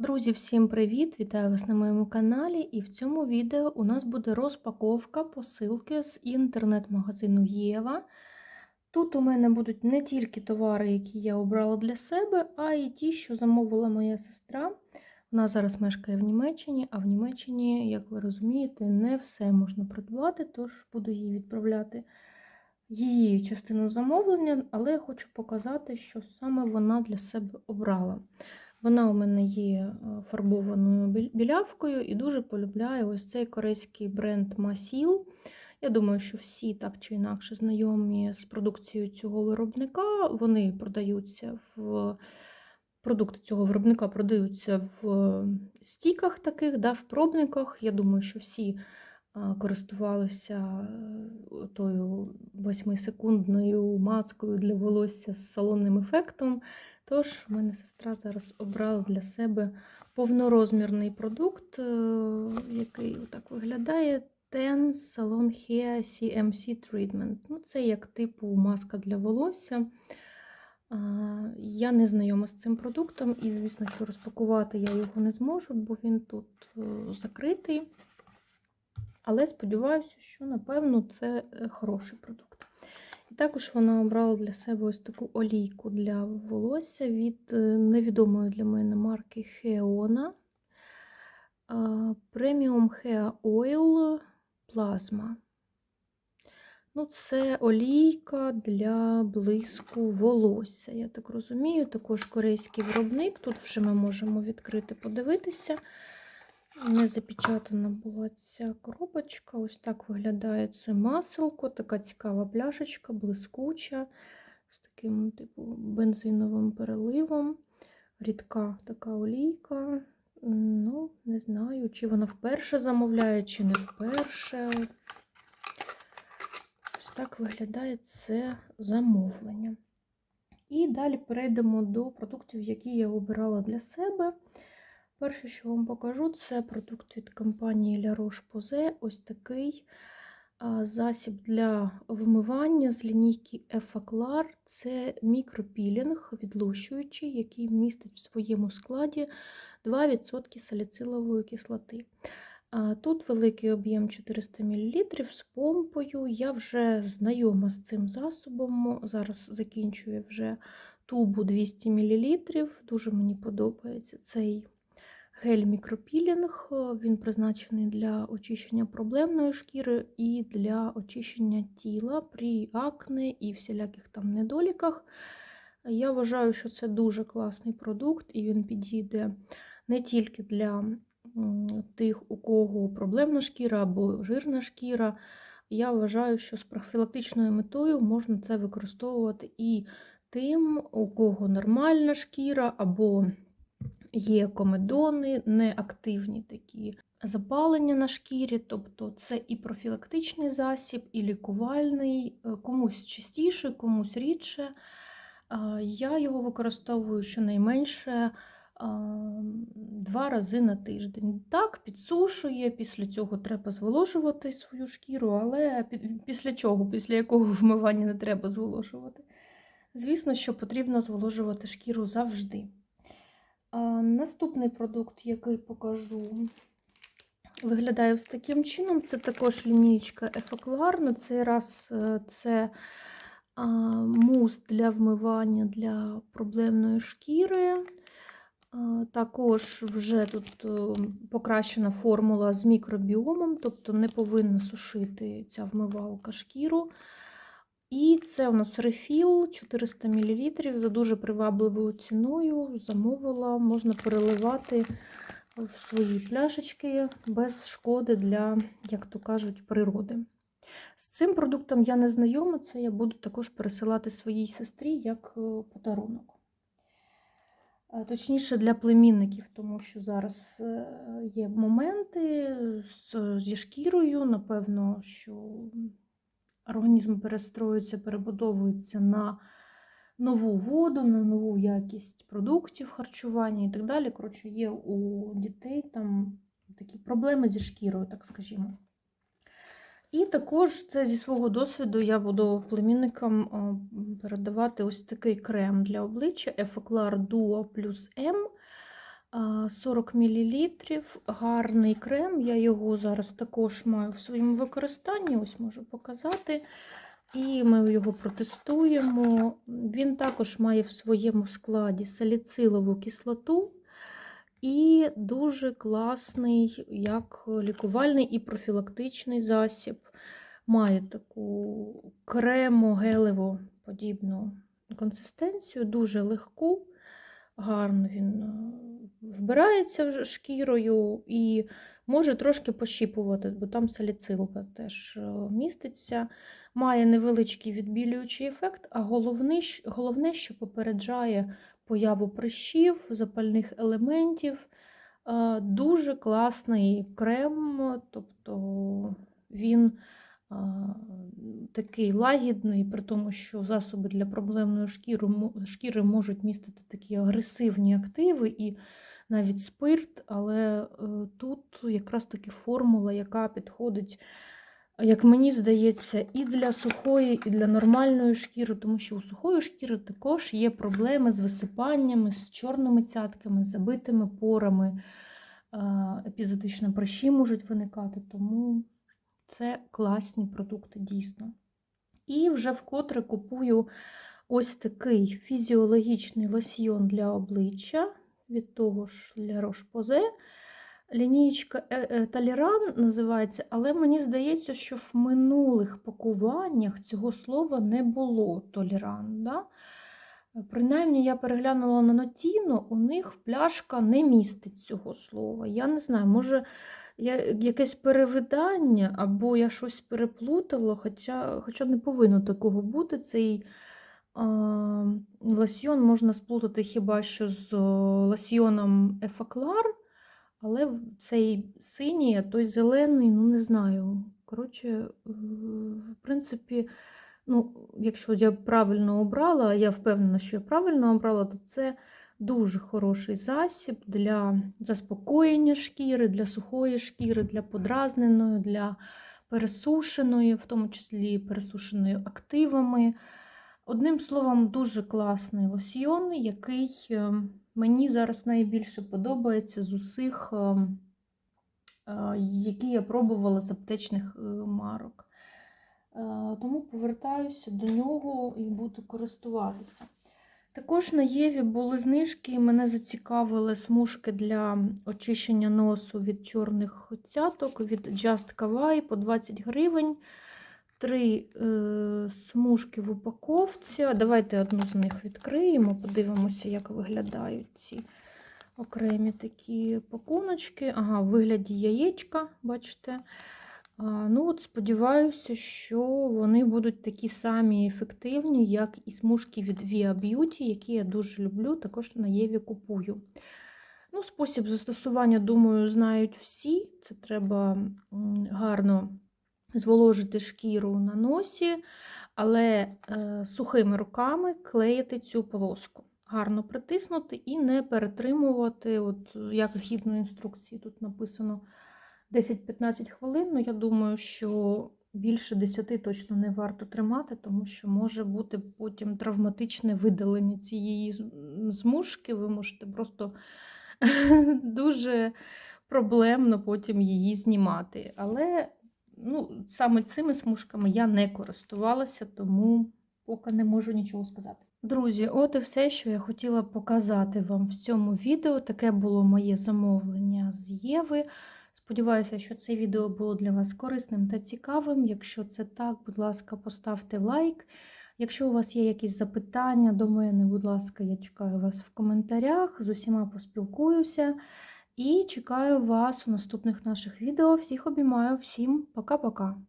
Друзі, всім привіт! Вітаю вас на моєму каналі. І в цьому відео у нас буде розпаковка посилки з інтернет-магазину Єва. Тут у мене будуть не тільки товари, які я обрала для себе, а й ті, що замовила моя сестра. Вона зараз мешкає в Німеччині, а в Німеччині, як ви розумієте, не все можна придбати, тож буду їй відправляти її частину замовлення, але я хочу показати, що саме вона для себе обрала. Вона у мене є е, фарбованою білявкою і дуже полюбляє ось цей корейський бренд Масіл. Я думаю, що всі так чи інакше знайомі з продукцією цього виробника. Вони продаються в продукти цього виробника продаються в стіках таких, да, в пробниках. Я думаю, що всі користувалися е, тою 8-секундною маскою для волосся з салонним ефектом. Тож, в мене сестра зараз обрала для себе повнорозмірний продукт, е, який так виглядає. Ten Salon Hair CMC Treatment. Ну, Це як типу маска для волосся. Я не знайома з цим продуктом, і, звісно, що розпакувати я його не зможу, бо він тут е, закритий. Але сподіваюся, що, напевно, це е, хороший продукт. Також вона обрала для себе ось таку олійку для волосся від е, невідомої для мене марки Heona Premium Hair Oil Plasma. Ну, Це олійка для блиску волосся. Я так розумію, також корейський виробник. Тут вже ми можемо відкрити, подивитися. Не запечатана була ця коробочка. Ось так виглядає це маселко, така цікава пляшечка, блискуча, з таким типу бензиновим переливом. Рідка така олійка. Ну, не знаю, чи вона вперше замовляє, чи не вперше. Ось так виглядає це замовлення. І далі перейдемо до продуктів, які я обирала для себе. Перше, що вам покажу, це продукт від компанії La Roche-Posay. Ось такий засіб для вимивання з лінійки Effaclar. Це мікропілінг, відлущуючий, який містить в своєму складі 2% саліцилової кислоти. Тут великий об'єм 400 мл з помпою. Я вже знайома з цим засобом. Зараз закінчую вже тубу 200 мл. Дуже мені подобається цей Гель мікропілінг, він призначений для очищення проблемної шкіри і для очищення тіла при акне і всіляких там недоліках. Я вважаю, що це дуже класний продукт, і він підійде не тільки для тих, у кого проблемна шкіра або жирна шкіра. Я вважаю, що з профілактичною метою можна це використовувати і тим, у кого нормальна шкіра, або Є комедони, неактивні такі запалення на шкірі, тобто це і профілактичний засіб, і лікувальний, е, комусь частіше, комусь рідше. Я його використовую щонайменше два рази на тиждень. Так, підсушує, після цього треба зволожувати свою шкіру, але після чого, після якого вмивання не треба зволожувати. Звісно, що потрібно зволожувати шкіру завжди. Наступний продукт, який покажу, виглядає ось таким чином. Це також лінійка Ефоклар. На цей раз е, це мус для вмивання для проблемної шкіри. Також вже тут е, покращена формула з мікробіомом, тобто не повинна сушити ця вмивалка шкіру. І це у нас рефіл 400 мл за дуже привабливою ціною. Замовила, можна переливати в свої пляшечки без шкоди для, як то кажуть, природи. З цим продуктом я не знайома, це я буду також пересилати своїй сестрі як е, подарунок. Е, точніше, для племінників, тому що зараз е, є моменти зі шкірою, напевно, що організм перестроюється, перебудовується на нову воду, на нову якість продуктів харчування і так далі. Коротше, є у дітей там такі проблеми зі шкірою, так скажімо. І також це зі свого досвіду я буду племінникам передавати ось такий крем для обличчя Effaclar Duo Plus M. а, 40 мл. Гарний крем. Я його зараз також маю в своєму використанні. Ось можу показати. І ми його протестуємо. Він також має в своєму складі саліцилову кислоту. І дуже класний, як лікувальний і профілактичний засіб. Має таку кремо-гелево подібну консистенцію, дуже легку, гарно він е, вбирається шкірою і може трошки пощіпувати, бо там саліцилка теж е, міститься. Має невеличкий відбілюючий ефект, а головне, головне, що попереджає появу прищів, запальних елементів. Е, Дуже класний крем, тобто він такий лагідний, при тому, що засоби для проблемної шкіри, шкіри можуть містити такі агресивні активи і навіть спирт, але е, тут якраз таки формула, яка підходить, як мені здається, і для сухої, і для нормальної шкіри, тому що у сухої шкіри також є проблеми з висипаннями, з чорними цятками, з забитими порами, е, епізодично прищі можуть виникати, тому це класні продукти дійсно. І вже вкотре купую ось такий фізіологічний лосьйон для обличчя від того ж La Roche-Posay. Лінійка Таліран називається, але мені здається, що в минулих пакуваннях цього слова не було толеран. Да? Принаймні, я переглянула на Нотіно, у них пляшка не містить цього слова. Я не знаю, може я, якесь перевидання, або я щось переплутала, хоча, хоча не повинно такого бути. Цей а, лосьйон можна сплутати хіба що з о, лосьйоном Ефаклар, але цей синій, а той зелений, ну не знаю. Коротше, е, в принципі, ну, якщо я правильно обрала, я впевнена, що я правильно обрала, то це дуже хороший засіб для заспокоєння шкіри, для сухої шкіри, для подразненої, для пересушеної, в тому числі пересушеної активами. Одним словом, дуже класний лосьйон, який е, мені зараз найбільше подобається з усіх, е, е, які я пробувала з аптечних марок. Тому повертаюся до нього і буду користуватися. Також на Єві були знижки, і мене зацікавили смужки для очищення носу від чорних цяток від Just Kawaii по 20 гривень. Три е, смужки в упаковці. Давайте одну з них відкриємо, подивимося, як виглядають ці окремі такі пакуночки. Ага, в вигляді яєчка, бачите. Ну, от Сподіваюся, що вони будуть такі самі ефективні, як і смужки від Via Beauty, які я дуже люблю, також на Єві купую. Ну, Спосіб застосування, думаю, знають всі. Це треба гарно зволожити шкіру на носі, але е, сухими руками клеїти цю полоску. Гарно притиснути і не перетримувати, от як згідно інструкції тут написано 10-15 хвилин. Ну, я думаю, що більше 10 точно не варто тримати, тому що може бути потім травматичне видалення цієї змушки. Ви можете просто дуже проблемно потім її знімати. Але ну, саме цими смужками я не користувалася, тому поки не можу нічого сказати. Друзі, от і все, що я хотіла показати вам в цьому відео. Таке було моє замовлення з Єви. Сподіваюся, що це відео було для вас корисним та цікавим. Якщо це так, будь ласка, поставте лайк. Якщо у вас є якісь запитання до мене, будь ласка, я чекаю вас в коментарях, з усіма поспілкуюся. І чекаю вас у наступних наших відео. Всіх обіймаю, всім пока-пока!